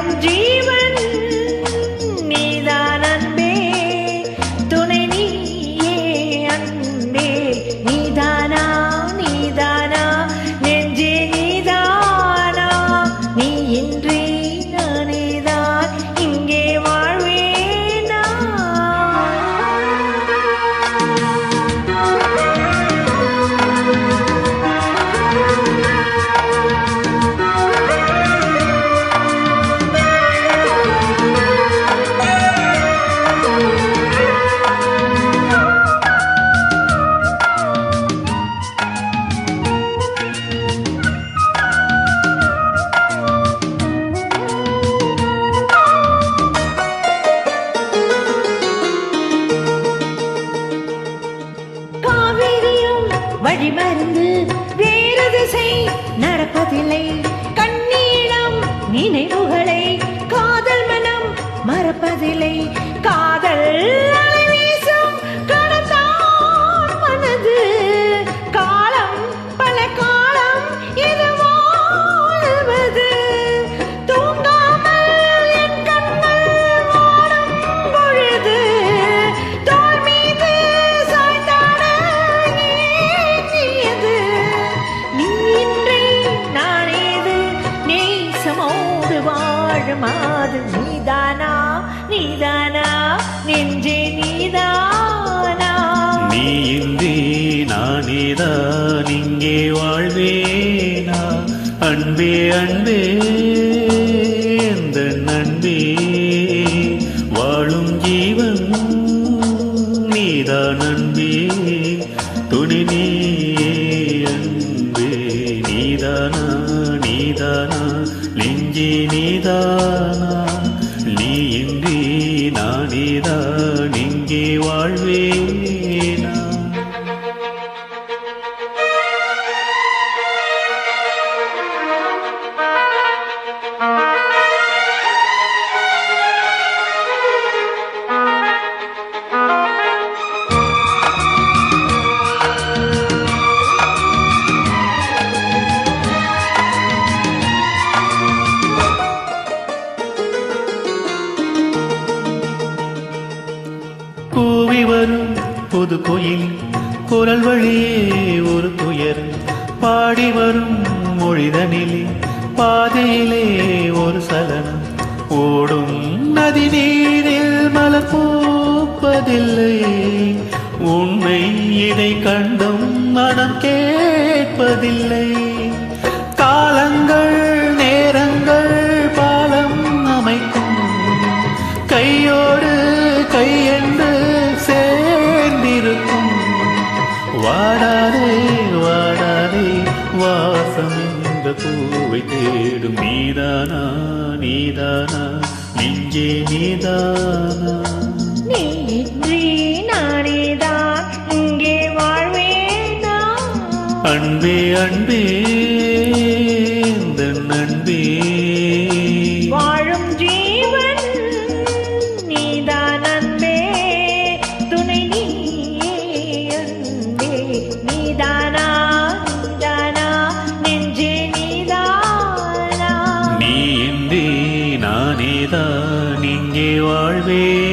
வாழும் ஜீவன் வழிமருந்து வேறு திசை நடப்பதில்லை. கண்ணீளம் நினைவுகளை காதல் மனம் மறப்பதில்லை. காதல் நேசமோடு வாழுமாது நீதானா? நீதானா? நெஞ்சே நீதானா? நீ இன்றி நானேதான் இங்கே வாழ்வேனா? அன்பே அன்பே எந்த நண்பே. வாழும் ஜீவன் நீதான் அன்பே. துணி நீயே அன்பே. நீதானா நீதானா? நெஞ்சே நீதானா? நீ இன்றி நானேதான் இங்கே வாழ்வேனா? ஓடி வரும் புது கோயில் குரல் வழியே ஒரு துயர். பாடி வரும் மொழிதனிலே பாதையிலே ஒரு சலனம். ஓடும் நதி நீரில் மலர் பூப்பதில்லை. உண்மை இதை கண்டும் மனம் கேட்பதில்லை. வாடாதே வாடாதே வாசம் இந்த பூவை தேடும். நீதானா நீதானா நெஞ்சே நீதானா? அன்பே அன்பே தன் அன்பே நானேதான் இங்கே வாழ்வேன்.